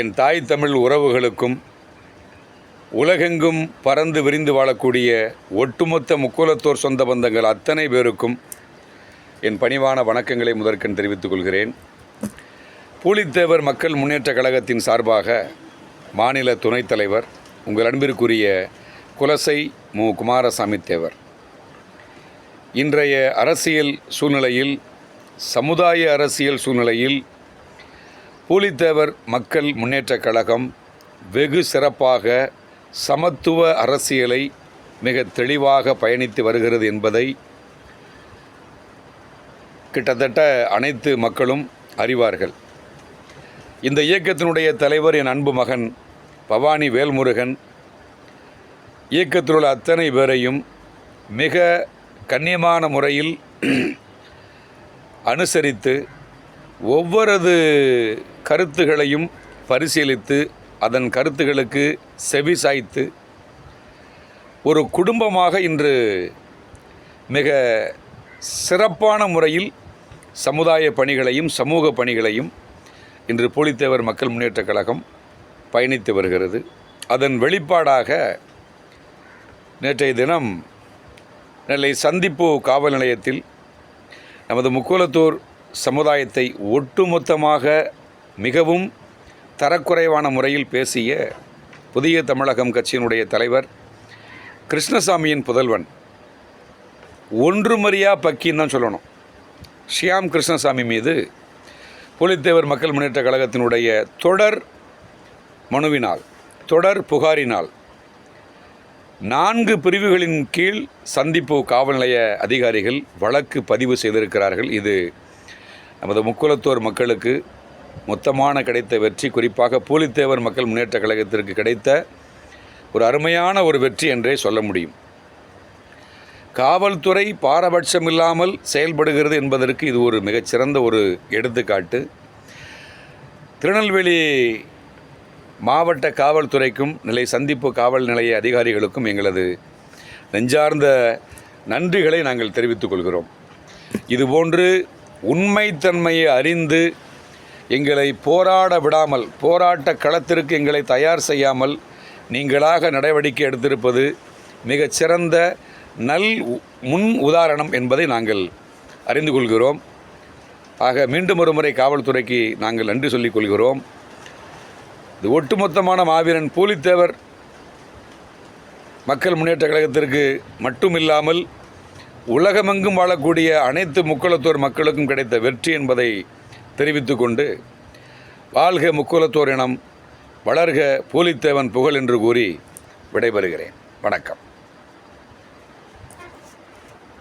என் தாய் தமிழ் உறவுகளுக்கும் உலகெங்கும் பறந்து விரிந்து வாழக்கூடிய ஒட்டுமொத்த முக்கோலத்தோர் சொந்த பந்தங்கள் அத்தனை பேருக்கும் என் பணிவான வணக்கங்களை முதற்கண் தெரிவித்துக் கொள்கிறேன். பூலித்தேவர் மக்கள் முன்னேற்ற கழகத்தின் சார்பாக மாநில துணைத் தலைவர் உங்கள் அன்பிற்குரிய குலசை மு. குமாரசாமி தேவர். இன்றைய அரசியல் சூழ்நிலையில் சமுதாய அரசியல் சூழ்நிலையில் பூலித்தேவர் மக்கள் முன்னேற்றக் கழகம் வெகு சிறப்பாக சமத்துவ அரசியலை மிக தெளிவாக பயணித்து வருகிறது என்பதை கிட்டத்தட்ட அனைத்து மக்களும் அறிவார்கள். இந்த இயக்கத்தினுடைய தலைவர் என் அன்பு மகன் பவானி வேல்முருகன் இயக்கத்தில் உள்ள அத்தனை பேரையும் மிக கண்ணியமான முறையில் அனுசரித்து ஒவ்வொரு கருத்துகளையும் பரிசீலித்து அதன் கருத்துகளுக்கு செவி சாய்த்து ஒரு குடும்பமாக இன்று மிக சிறப்பான முறையில் சமுதாய பணிகளையும் சமூக பணிகளையும் இன்று போலித்தேவர் மக்கள் முன்னேற்றக் கழகம் பயணித்து வருகிறது. அதன் வெளிப்பாடாக நேற்றைய தினம் நெல்லை சந்திப்பு காவல் நிலையத்தில் நமது முக்கோலத்தூர் சமுதாயத்தை ஒட்டுமொத்தமாக மிகவும் தரக்குறைவான முறையில் பேசிய புதிய தமிழகம் கட்சியினுடைய தலைவர் கிருஷ்ணசாமியின் புதல்வன். ஒன்றுமறியா பக்கின்னு தான் சொல்லணும். ஷியாம் கிருஷ்ணசாமி மீது புலித்தேவர் மக்கள் முன்னேற்ற கழகத்தினுடைய தொடர் மனுவினால் தொடர் புகாரினால் நான்கு பிரிவுகளின் கீழ் சந்திப்பு காவல் நிலைய அதிகாரிகள் வழக்கு பதிவு செய்திருக்கிறார்கள். இது நமது முக்குலத்தோர் மக்களுக்கு மொத்தமான கிடைத்த வெற்றி குறிப்பாக பூலித்தேவர் மக்கள் முன்னேற்ற கழகத்திற்கு கிடைத்த ஒரு அருமையான ஒரு வெற்றி என்றே சொல்ல முடியும். காவல்துறை பாரபட்சம் இல்லாமல் செயல்படுகிறது என்பதற்கு இது ஒரு மிகச்சிறந்த ஒரு எடுத்துக்காட்டு. திருநெல்வேலி மாவட்ட காவல்துறைக்கும் நிலை சந்திப்பு காவல் நிலைய அதிகாரிகளுக்கும் எங்களது நெஞ்சார்ந்த நன்றிகளை நாங்கள் தெரிவித்துக் கொள்கிறோம். இதுபோன்று உண்மைத்தன்மையை அறிந்து எங்களை போராட விடாமல் போராட்ட களத்திற்கு எங்களை தயார் செய்யாமல் நீங்களாக நடவடிக்கை எடுத்திருப்பது மிகச்சிறந்த நல் உ- முன் உதாரணம் என்பதை நாங்கள் அறிந்து கொள்கிறோம். ஆக மீண்டும் ஒரு முறை காவல்துறைக்கு நாங்கள் நன்றி சொல்லிக் கொள்கிறோம். இது ஒட்டுமொத்தமான மாவீரன் பூலித்தேவர் மக்கள் முன்னேற்ற கழகத்திற்கு மட்டுமில்லாமல் உலகமெங்கும் வாழக்கூடிய அனைத்து முக்குலத்தோர் மக்களுக்கும் கிடைத்த வெற்றி என்பதை தெரிவித்து கொண்டு வாழ்க முக்குளத்தோர் இனம் வளர்க பூலித்தேவன் புகழ் என்று கூறி விடைபெறுகிறேன். வணக்கம்.